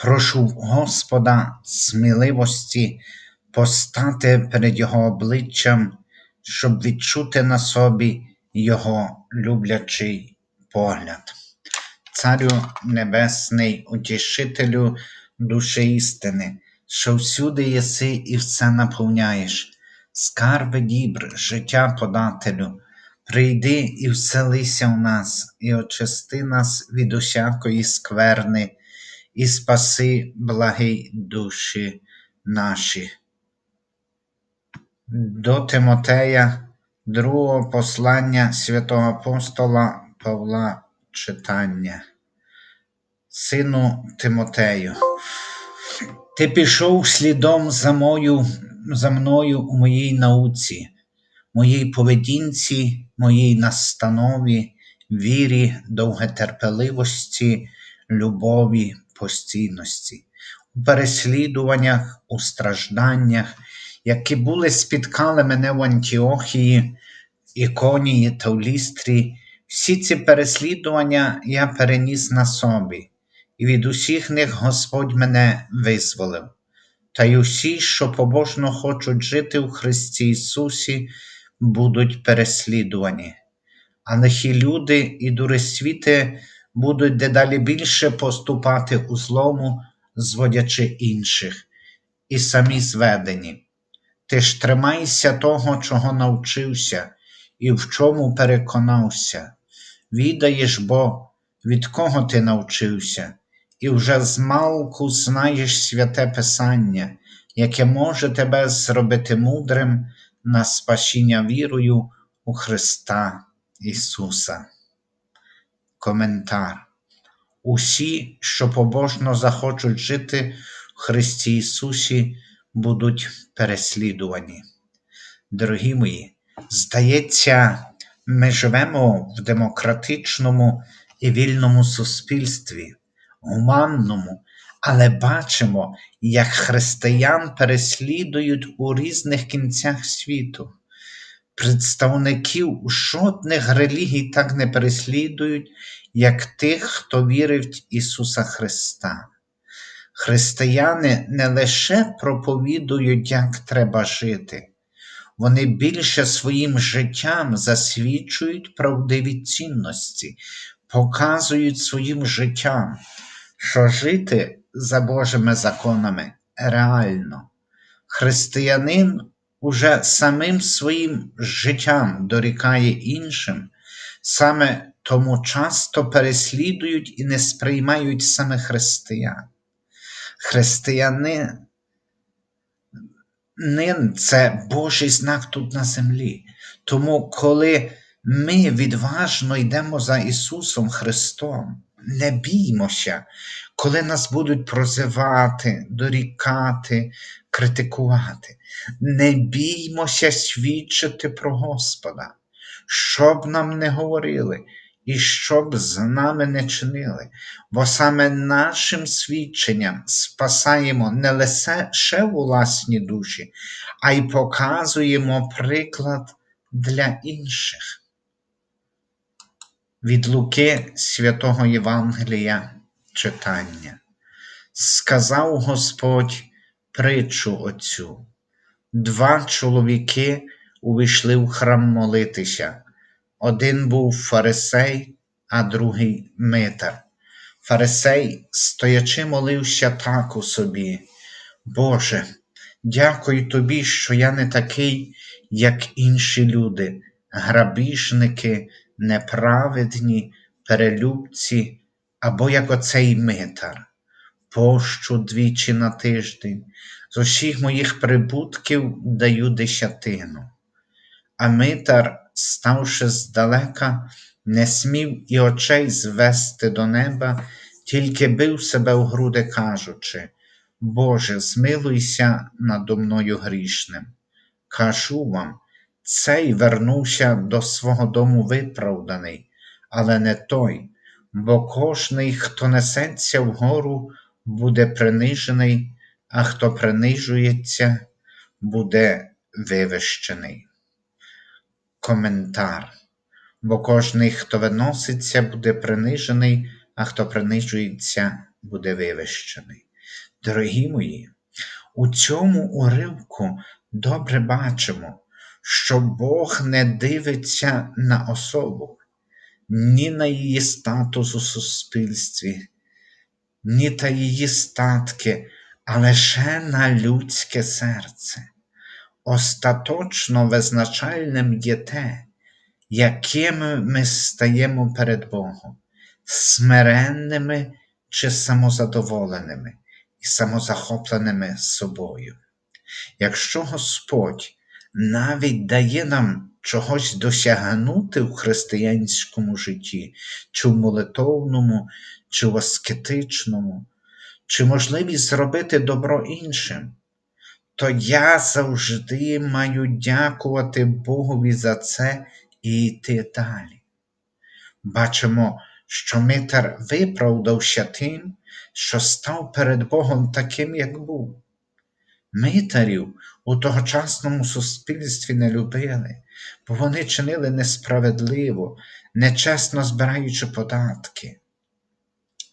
Прошу Господа сміливості постати перед Його обличчям, щоб відчути на собі Його люблячий погляд. Царю Небесний, утішителю душі істини, що всюди єси і все наповняєш, скарби дібр, життя подателю, прийди і вселися в нас, і очисти нас від усякої скверни, і спаси благий душі наші. До Тимотея, другого послання святого апостола Павла читання. Сину Тимотею, ти пішов слідом за мою, за мною у моїй науці, моїй поведінці, моїй настанові, вірі, довготерпеливості, любові, постійності, у переслідуваннях, у стражданнях, які були спіткали мене в Антіохії, Іконії та в Лістрі, всі ці переслідування я переніс на собі, і від усіх них Господь мене визволив. Та й усі, що побожно хочуть жити в Христі Ісусі, будуть переслідувані. А лихі люди і дуресвіти будуть дедалі більше поступати у злому, зводячи інших, і самі зведені. Ти ж тримайся того, чого навчився, і в чому переконався. Відаєш бо, від кого ти навчився, і вже змалку знаєш святе Писання, яке може тебе зробити мудрим на спасіння вірою у Христа Ісуса. Коментар. Усі, що побожно захочуть жити в Христі Ісусі, будуть переслідувані. Дорогі мої, здається, ми живемо в демократичному і вільному суспільстві, гуманному, але бачимо, як християн переслідують у різних кінцях світу. Представників жодних релігій так не переслідують, як тих, хто вірив в Ісуса Христа. Християни не лише проповідують, як треба жити, вони більше своїм життям засвідчують правдиві цінності, показують своїм життям, що жити за Божими законами реально. Християнин уже самим своїм життям дорікає іншим, саме тому часто переслідують і не сприймають саме християн. Християнин це Божий знак тут на землі. Тому, коли ми відважно йдемо за Ісусом Христом, не біймося, коли нас будуть прозивати, дорікати, критикувати. Не біймося свідчити про Господа, щоб нам не говорили і щоб з нами не чинили, бо саме нашим свідченням спасаємо не лише власні душі, а й показуємо приклад для інших. Від Луки святого Євангелія читання. Сказав Господь притчу оцю. Два чоловіки увійшли в храм молитися. Один був фарисей, а другий митар. Фарисей, стоячи, молився так у собі. Боже, дякую тобі, що я не такий, як інші люди, грабіжники, неправедні, перелюбці, або як оцей митар. Пощу двічі на тиждень, з усіх моїх прибутків даю десятину. А митар ставши здалека, не смів і очей звести до неба, тільки бив себе в груди, кажучи, Боже, змилуйся надо мною грішним. Кажу вам, цей вернувся до свого дому виправданий, але не той, бо кожний, хто несеться вгору, буде принижений, а хто принижується, буде вивищений коментар, бо кожний, хто виноситься, буде принижений, а хто принижується, буде вивищений. Дорогі мої, у цьому уривку добре бачимо, що Бог не дивиться на особу, ні на її статус у суспільстві, ні та її статки, а лише на людське серце. Остаточно визначальним є те, якими ми стаємо перед Богом, смиренними чи самозадоволеними і самозахопленими собою. Якщо Господь навіть дає нам чогось досягнути в християнському житті, чи в молитовному, чи в аскетичному, чи можливість зробити добро іншим, то я завжди маю дякувати Богові за це і йти далі. Бачимо, що Митар виправдався тим, що став перед Богом таким, як був. Митарів у тогочасному суспільстві не любили, бо вони чинили несправедливо, нечесно збираючи податки.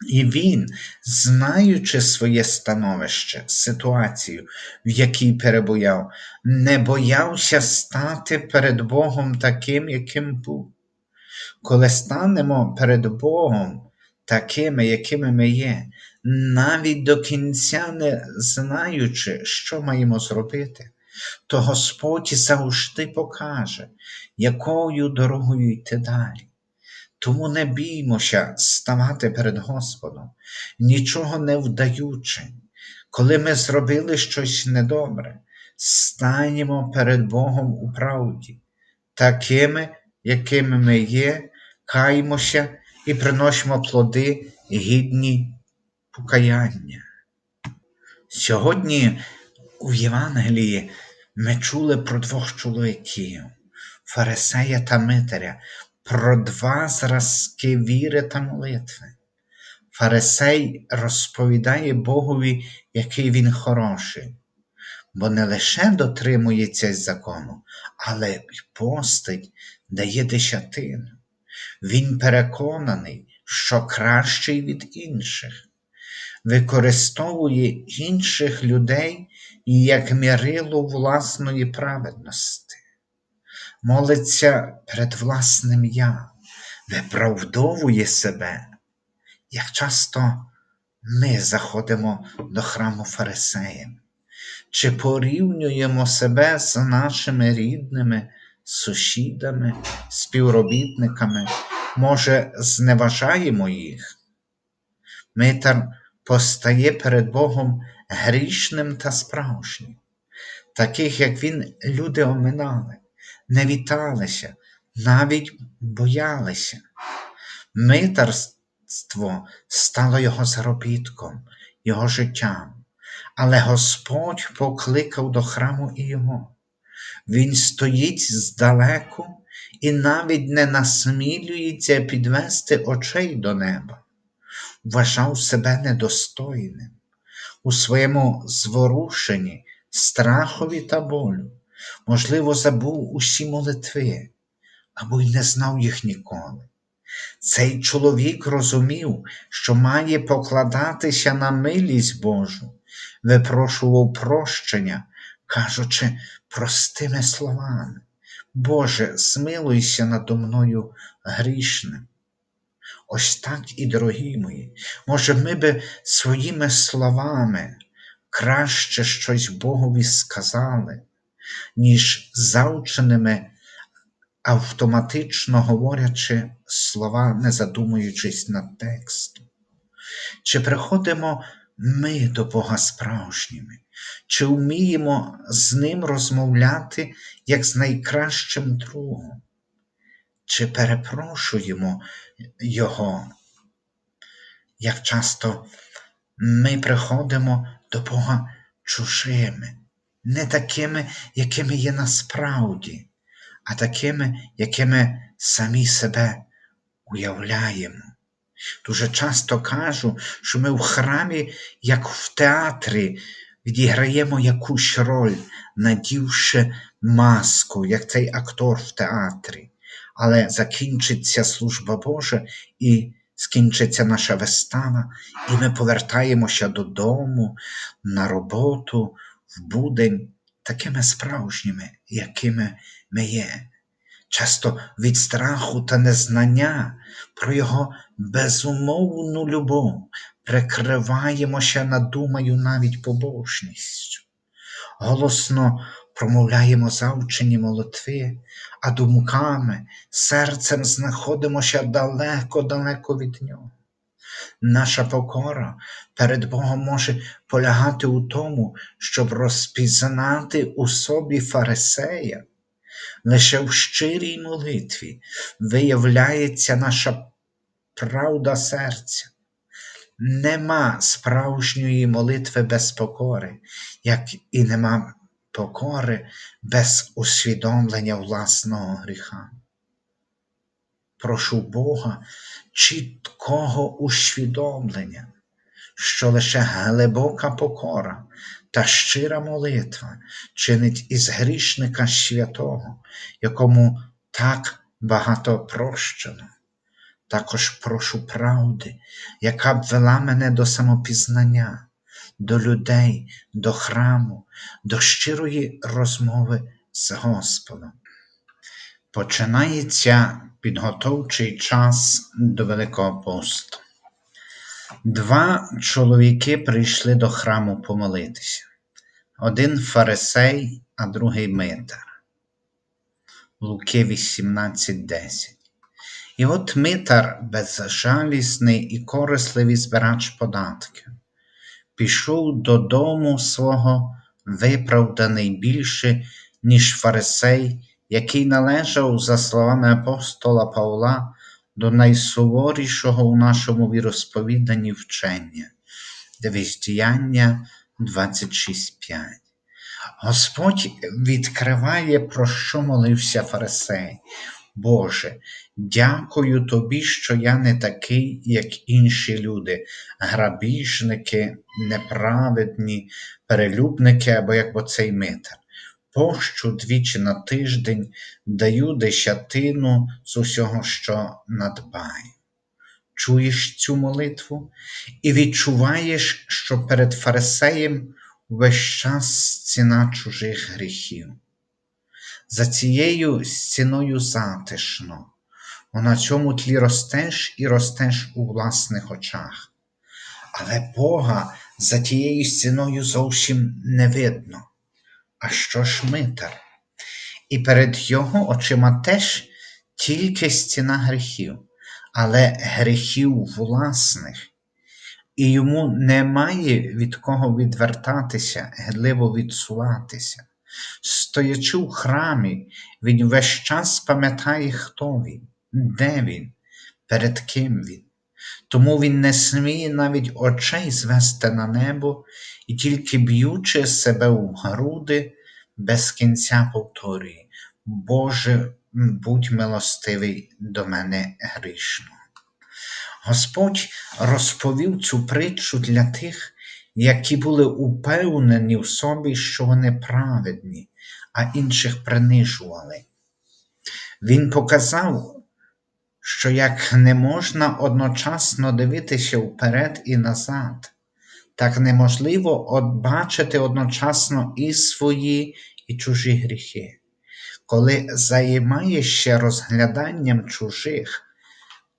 І він, знаючи своє становище, ситуацію, в якій перебував, не боявся стати перед Богом таким, яким був. Коли станемо перед Богом такими, якими ми є, навіть до кінця не знаючи, що маємо зробити, то Господь завжди покаже, якою дорогою йти далі. Тому не біймося ставати перед Господом, нічого не вдаючи. Коли ми зробили щось недобре, станемо перед Богом у правді, такими, якими ми є, каймося і приносимо плоди гідні покаяння. Сьогодні у Євангелії ми чули про двох чоловіків Фарисея та Митаря, про два зразки віри та молитви. Фарисей розповідає Богові, який він хороший, бо не лише дотримується закону, але й постить дає десятину. Він переконаний, що кращий від інших, використовує інших людей як мірило власної праведності молиться перед власним я, виправдовує себе, як часто ми заходимо до храму фарисеєм, чи порівнюємо себе з нашими рідними, сусідами, співробітниками, може, зневажаємо їх. Митар постає перед Богом грішним та справжнім, таких, як він, люди оминали не віталися, навіть боялися. Митарство стало його заробітком, його життям, але Господь покликав до храму і його. Він стоїть здалеку і навіть не насмілюється підвести очей до неба, вважав себе недостойним у своєму зворушенні, страхові та болю можливо, забув усі молитви або й не знав їх ніколи. Цей чоловік розумів, що має покладатися на милість Божу, випрошував прощення, кажучи простими словами. Боже, змилуйся надо мною грішним. Ось так і, дорогі мої, може, ми би своїми словами краще щось Богові сказали, ніж заученими, автоматично говорячи слова, не задумуючись над текстом. Чи приходимо ми до Бога справжніми, чи вміємо з Ним розмовляти як з найкращим другом, чи перепрошуємо Його, як часто ми приходимо до Бога чужими, не такими, якими є насправді, а такими, якими самі себе уявляємо. Дуже часто кажу, що ми в храмі, як в театрі, відіграємо якусь роль, надівши маску, як цей актор в театрі. Але закінчиться служба Божа, і скінчиться наша вистава, і ми повертаємося додому, на роботу, в будень, такими справжніми, якими ми є. Часто від страху та незнання про його безумовну любов прикриваємося надумаю навіть побожністю. Голосно промовляємо завчені молитви, а думками, серцем знаходимося далеко-далеко від нього. Наша покора перед Богом може полягати у тому, щоб розпізнати у собі фарисея. Лише в щирій молитві виявляється наша правда серця. Нема справжньої молитви без покори, як і нема покори без усвідомлення власного гріха. Прошу Бога чіткого усвідомлення, що лише глибока покора та щира молитва чинить із грішника святого, якому так багато прощено. Також прошу правди, яка б вела мене до самопізнання, до людей, до храму, до щирої розмови з Господом. Починається підготовчий час до Великого посту. Два чоловіки прийшли до храму помолитися. Один фарисей, а другий митар. Луки 18.10 І от митар, безжалісний і корисливий збирач податків, пішов додому свого виправданий більше, ніж фарисей, який належав, за словами апостола Павла, до найсуворішого у нашому віросповіданні вчення, діяння 26.5. Господь відкриває, про що молився фарисей. Боже, дякую тобі, що я не такий, як інші люди, грабіжники, неправедні, перелюбники або як оцей митар. Пощу двічі на тиждень даю десятину з усього, що надбаю. Чуєш цю молитву і відчуваєш, що перед фарисеєм весь час ціна чужих гріхів. За цією стіною затишно, бо на цьому тлі ростеш і ростеш у власних очах. Але Бога за тією стіною зовсім не видно. А що ж митар? І перед його очима теж тільки стіна гріхів, але гріхів власних, і йому немає від кого відвертатися, гидливо відсуватися. Стоячи в храмі, він весь час пам'ятає, хто він, де він, перед ким він. Тому він не сміє навіть очей звести на небо і тільки б'ючи себе в груди, без кінця повторює Боже, будь милостивий до мене грішного. Господь розповів цю притчу для тих, які були упевнені в собі, що вони праведні, а інших принижували. Він показав, що як не можна одночасно дивитися вперед і назад, так неможливо бачити одночасно і свої, і чужі гріхи. Коли займаєшся розгляданням чужих,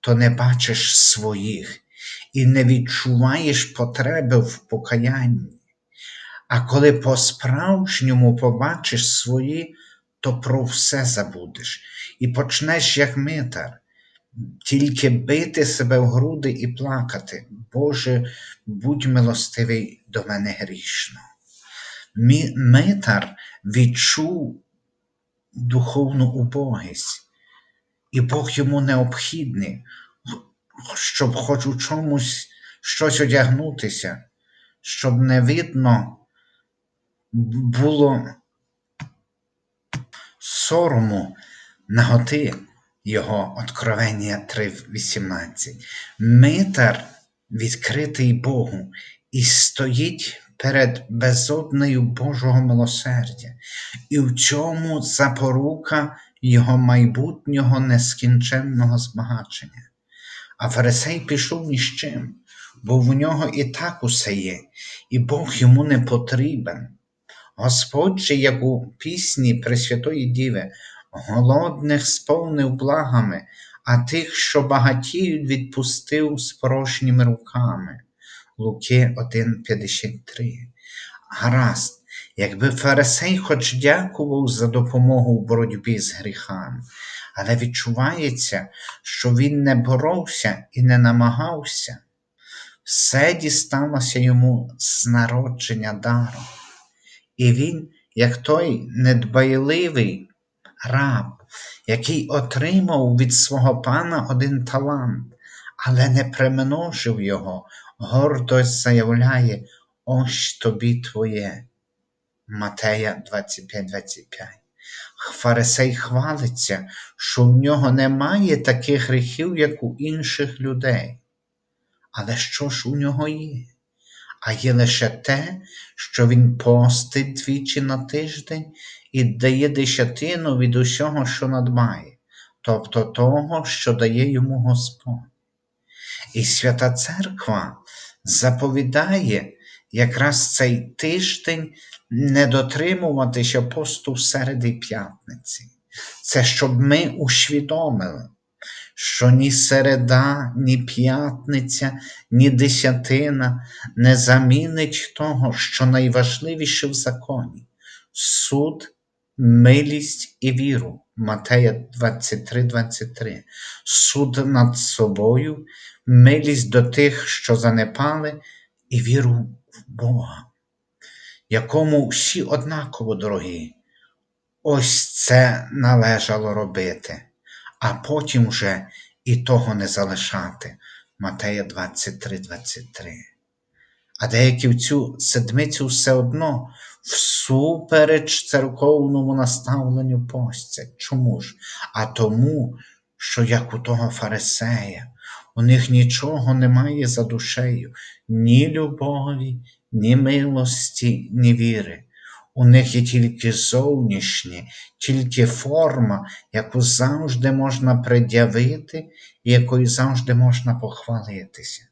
то не бачиш своїх і не відчуваєш потреби в покаянні. А коли по-справжньому побачиш свої, то про все забудеш і почнеш, як митар, тільки бити себе в груди і плакати. Боже, будь милостивий до мене грішно. Митар відчув духовну убогість, і Бог йому необхідний, щоб хоч у чомусь щось одягнутися, щоб не видно було сорому наготи його Откровення 3.18. Митар відкритий Богу і стоїть перед безоднею Божого милосердя, і в цьому запорука його майбутнього нескінченного збагачення. А фарисей пішов ні з чим, бо в нього і так усе є, і Бог йому не потрібен. Господь же, як у пісні Пресвятої Діви, голодних сповнив благами, а тих, що багатіють, відпустив з порожніми руками. Луки 1,53. Гаразд, якби Фарисей хоч дякував за допомогу в боротьбі з гріхами, але відчувається, що він не боровся і не намагався, все дісталося йому з народження даром. І він, як той недбайливий раб, який отримав від свого пана один талант, але не примножив його, гордо заявляє, ось тобі твоє. Матея 25-25. Фарисей хвалиться, що в нього немає таких гріхів, як у інших людей. Але що ж у нього є? А є лише те, що він постить двічі на тиждень і дає десятину від усього, що надбає, тобто того, що дає йому Господь. І Свята Церква заповідає якраз цей тиждень не дотримуватися посту середи п'ятниці. Це щоб ми усвідомили, що ні середа, ні п'ятниця, ні десятина не замінить того, що найважливіше в законі суд, милість і віру. Матея 23, 23. Суд над собою, милість до тих, що занепали, і віру в Бога, якому всі однаково дорогі. Ось це належало робити, а потім вже і того не залишати. Матея 23, 23. А деякі в цю седмицю все одно всупереч церковному наставленню постять. Чому ж? А тому, що як у того фарисея, у них нічого немає за душею, ні любові, ні милості, ні віри. У них є тільки зовнішнє, тільки форма, яку завжди можна пред'явити і якою завжди можна похвалитися.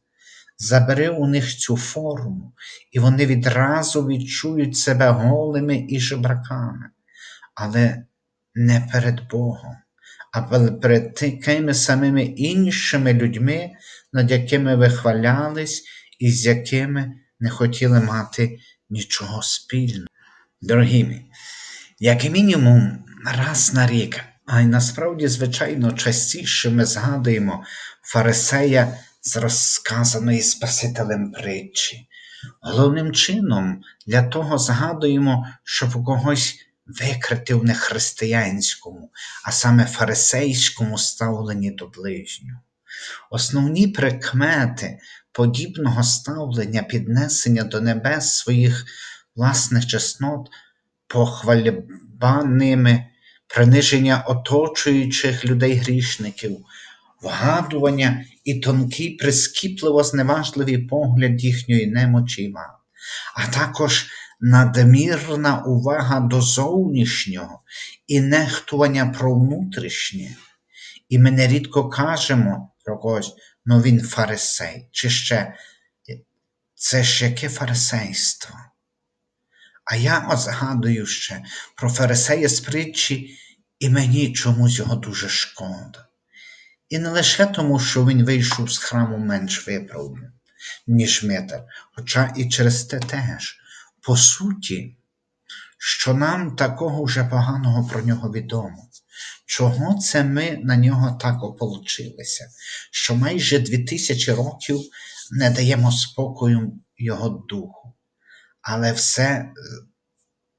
Забери у них цю форму, і вони відразу відчують себе голими і жебраками, але не перед Богом, а перед такими самими іншими людьми, над якими вихвалялись і з якими не хотіли мати нічого спільного. Дорогі мій, як мінімум раз на рік, а й насправді, звичайно, частіше ми згадуємо фарисея з розказаної Спасителем притчі. Головним чином для того згадуємо, щоб когось викрити в нехристиянському, а саме фарисейському ставленні до ближнього. Основні прикмети подібного ставлення, піднесення до небес своїх власних чеснот, похвальба ними, приниження оточуючих людей грішників, вгадування і тонкий, прискіпливо зневажливий погляд їхньої немочі і а також надмірна увага до зовнішнього і нехтування про внутрішнє. І ми нерідко кажемо про когось, ну він фарисей, чи ще це ж яке фарисейство? А я от згадую ще про фарисея з притчі, і мені чомусь його дуже шкода. І не лише тому, що він вийшов з храму менш виправленим, ніж Митер, хоча і через те теж. По суті, що нам такого вже поганого про нього відомо. Чого це ми на нього так ополучилися, що майже дві тисячі років не даємо спокою його духу, але все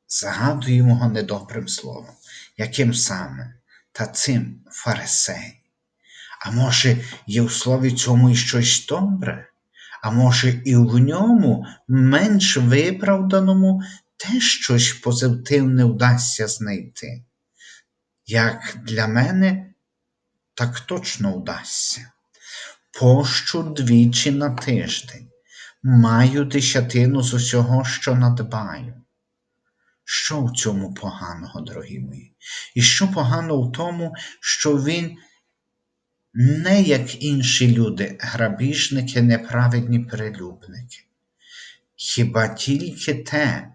загадуємо його недобрим словом, яким саме, та цим фарисей. А може, є в слові цьому і щось добре, а може, і в ньому менш виправданому теж щось позитивне вдасться знайти. Як для мене, так точно вдасться. Пощу двічі на тиждень, маю десятину з усього, що надбаю. Що в цьому поганого, дорогі мої? І що погано в тому, що він не як інші люди, грабіжники, неправедні перелюбники. Хіба тільки те,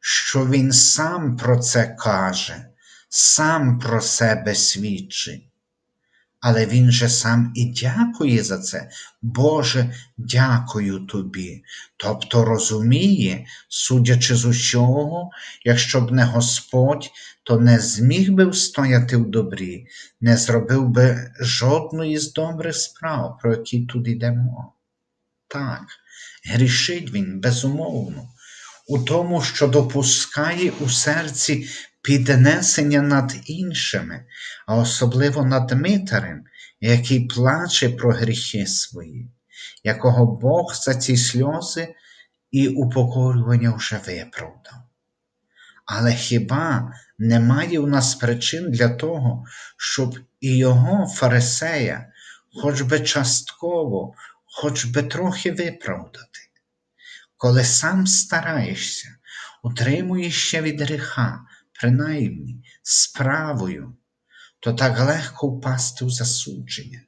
що він сам про це каже, сам про себе свідчить. Але він же сам і дякує за це. Боже, дякую тобі. Тобто розуміє, судячи з усього, якщо б не Господь, то не зміг би встояти в добрі, не зробив би жодної з добрих справ, про які тут йдемо. Так, грішить він безумовно, у тому, що допускає у серці піднесення над іншими, а особливо над Митарем, який плаче про гріхи свої, якого Бог за ці сльози і упокорювання вже виправдав. Але хіба немає в нас причин для того, щоб і його фарисея, хоч би частково, хоч би трохи виправдати? Коли сам стараєшся, утримуєшся від гріха, принаймні справою, то так легко впасти в засудження.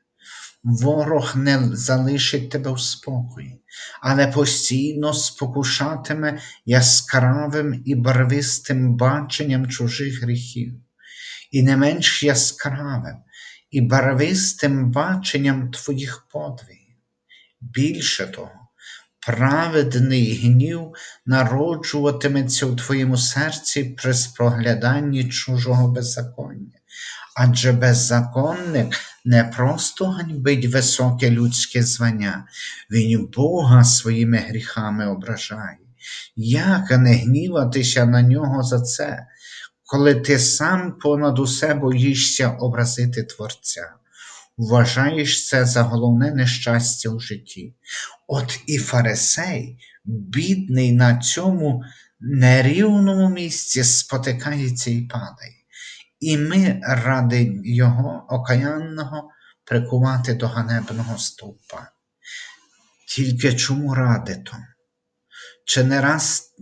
Ворог не залишить тебе в спокої, але постійно спокушатиме яскравим і барвистим баченням чужих гріхів, і не менш яскравим і барвистим баченням твоїх подвигів. Більше того, праведний гнів народжуватиметься у твоєму серці при спогляданні чужого беззаконня. Адже беззаконник не просто ганьбить високе людське звання, він Бога своїми гріхами ображає. Як не гніватися на нього за це, коли ти сам понад усе боїшся образити Творця? Вважаєш це за головне нещастя у житті. От і фарисей, бідний на цьому нерівному місці, спотикається і падає. І ми ради його окаянного прикувати до ганебного стовпа. Тільки чому ради то? Чи не раз,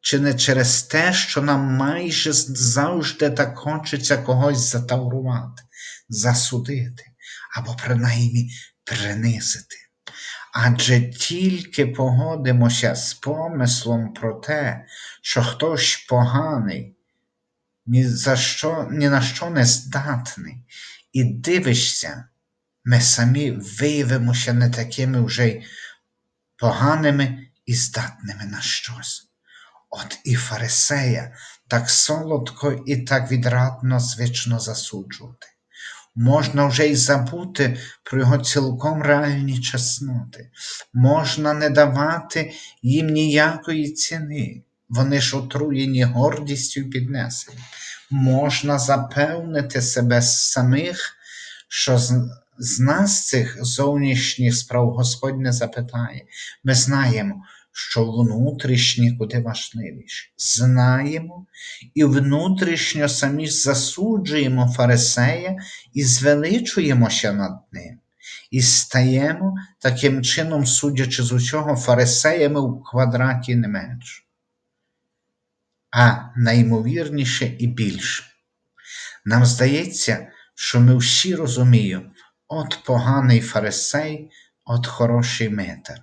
чи не через те, що нам майже завжди так хочеться когось затаврувати, засудити або принаймні принизити? Адже тільки погодимося з помислом про те, що хтось поганий, ні за що, ні на що не здатний, і дивишся, ми самі виявимося не такими вже й поганими і здатними на щось. От і фарисея так солодко і так відрадно звично засуджувати. Можна вже й забути про його цілком реальні чесноти, можна не давати їм ніякої ціни, вони ж отруєні гордістю і піднесенням. Можна запевнити себе самих, що з, з нас цих зовнішніх справ Господь не запитає. Ми знаємо, що внутрішні куди важливіші. Знаємо і внутрішньо самі засуджуємо фарисея і звеличуємося над ним. І стаємо таким чином, судячи з усього, фарисеями в квадраті не менше. А наймовірніше і більше. Нам здається, що ми всі розуміємо, от поганий фарисей, от хороший метр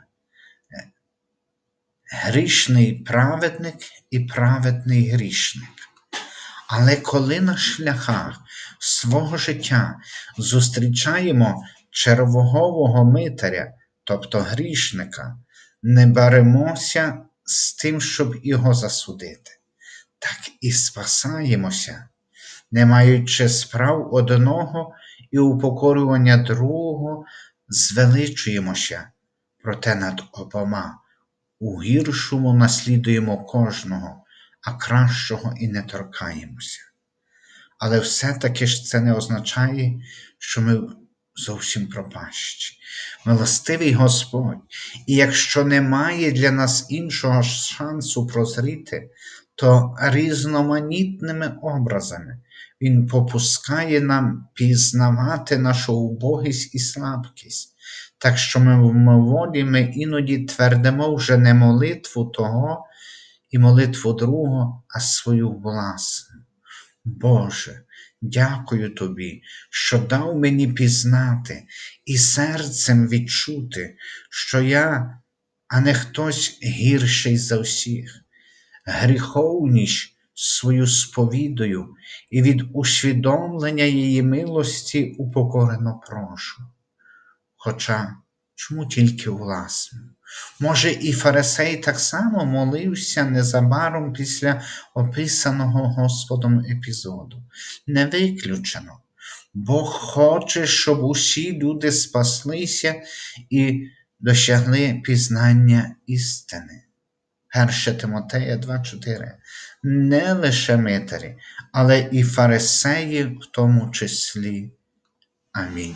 грішний праведник і праведний грішник. Але коли на шляхах свого життя зустрічаємо червогового митаря, тобто грішника, не беремося з тим, щоб його засудити, так і спасаємося, не маючи справ одного і упокорювання другого, звеличуємося, проте над обома у гіршому наслідуємо кожного, а кращого і не торкаємося. Але все-таки ж це не означає, що ми зовсім пропащі. Милостивий Господь, і якщо немає для нас іншого шансу прозріти, то різноманітними образами Він попускає нам пізнавати нашу убогість і слабкість, так що ми в моволі ми іноді твердимо вже не молитву того і молитву другого, а свою власну. Боже, Дякую тобі, що дав мені пізнати і серцем відчути, що я, а не хтось гірший за всіх, гріховність свою сповідую і від усвідомлення її милості упокорено прошу. Хоча чому тільки власну? Може, і фарисей так само молився незабаром після описаного Господом епізоду. Не виключено. Бог хоче, щоб усі люди спаслися і досягли пізнання істини. 1 Тимотея 2,4. Не лише митарі, але і фарисеї в тому числі. Амінь.